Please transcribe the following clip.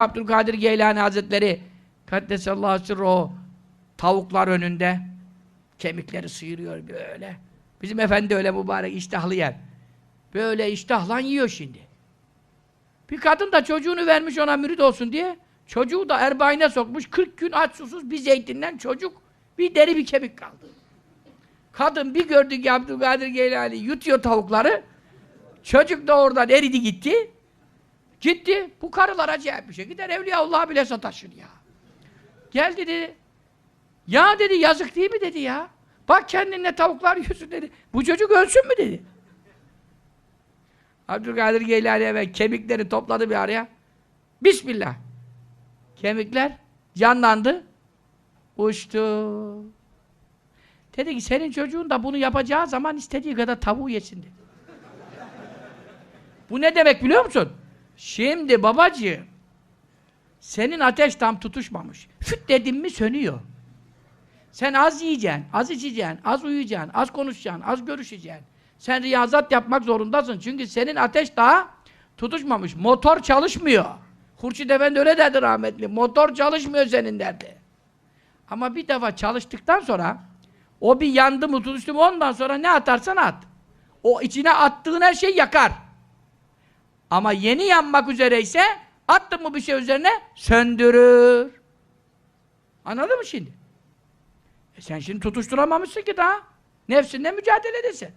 Abdülkadir Geylani Hazretleri Kaddesallahu sirruhu tavuklar önünde kemikleri sıyırıyor böyle. Bizim efendi öyle mübarek iştahlı yer. Böyle iştahla yiyor şimdi. Bir kadın da çocuğunu vermiş ona mürid olsun diye çocuğu da erbaine sokmuş 40 gün aç susuz bir zeytinden çocuk bir deri bir kemik kaldı. Kadın bir gördü ki Abdülkadir Geylani yutuyor tavukları çocuk da oradan eridi gitti Gitti. Bu karılar acayip bir şey. Gider Evliyaullah'a bile sataşır ya. Gel dedi. Ya dedi yazık değil mi dedi ya. Bak kendinle tavuklar yiyorsun dedi. Bu çocuk ölsün mü dedi. Abdülkadir Geylani ve kemikleri topladı bir araya. Bismillah. Kemikler canlandı. Uçtu. Dedi ki senin çocuğun da bunu yapacağı zaman istediği kadar tavuğu yesin dedi. Bu ne demek biliyor musun? Şimdi babacığım senin ateş tam tutuşmamış. Füt dedim mi sönüyor. Sen az yiyeceksin, az içeceksin, az uyuyacaksın, az konuşacaksın, az görüşeceksin. Sen riyazat yapmak zorundasın. Çünkü senin ateş daha tutuşmamış. Motor çalışmıyor. Hurşit Efendi öyle derdi rahmetli. Motor çalışmıyor senin derdi. Ama bir defa çalıştıktan sonra o bir yandı mı tutuştu mu ondan sonra ne atarsan at. O içine attığın her şey yakar. Ama yeni yanmak üzereyse attın mı bir şey üzerine söndürür. Anladın mı şimdi? E sen şimdi tutuşturamamışsın ki daha. Nefsinle mücadele edesin.